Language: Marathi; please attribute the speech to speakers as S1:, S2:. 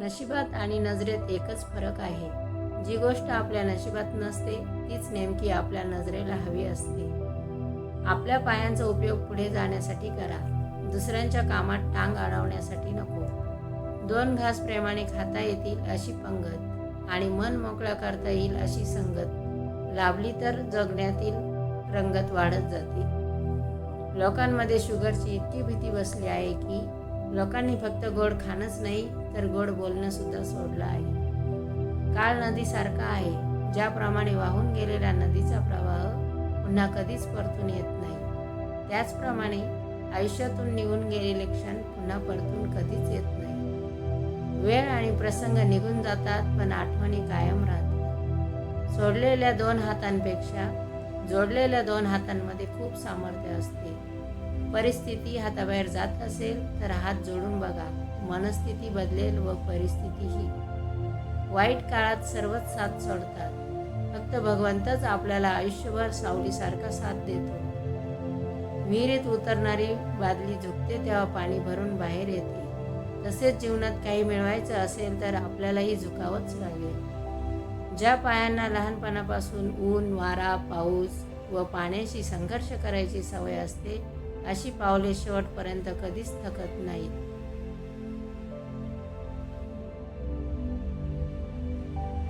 S1: नशिबात आणि नजरेत एकच फरक आहे. जी गोष्ट आपल्या नशिबात नसते तीच नेमकी आपल्या नजरेला हवी असते. आपल्या पायांचा उपयोग पुढे जाण्यासाठी करा. दुसऱ्यांच्या कामात टांग अडवण्यासाठी नको. दोन घास प्रेमाने खाता येतील अशी पंगत आणि मन मोकळा करता येईल अशी संगत. लाभली तर जगण्यातील रंगत वाढत जाते. लोकांमध्ये शुगरची इतकी भीती बसली आहे की लोकांनी फक्त गोड खाणंच नाही तर गोड बोलणं सुद्धा सोडलं आहे. काळ नदीसारखा आहे ज्याप्रमाणे वाहून गेलेल्या नदीचा प्रवाह पुन्हा कधीच परतून येत नाही. त्याचप्रमाणे आयुष्यातून निघून गेलेले क्षण पुन्हा परतून कधीच येत नाही. वेळ आणि प्रसंग निघून जातात पण आठवणी कायम राहतात. सोडलेल्या दोन हातांपेक्षा जोडलेल्या दोन हातांमध्ये खूप सामर्थ्य असते. परिस्थिती हाताबाहेर जात असेल तर हात जोडून बघा. मनस्थिती बदलेल व परिस्थितीही वाईट काळात सर्वच साथ सोडतात. फक्त भगवंतच आपल्याला आयुष्यभर सावलीसारखा साथ देतो. विहिरीत उतरणारी बादली झुकते तेव्हा पाणी भरून बाहेर येते. तसेच जीवनात काही मिळवायचं असेल तर आपल्यालाही झुकावंच लागेल. ज्या पायांना लहानपणापासून ऊन वारा पाऊस व पाण्याशी संघर्ष करायची सवय असते अशी पावले शेवटपर्यंत कधीच थकत नाहीत.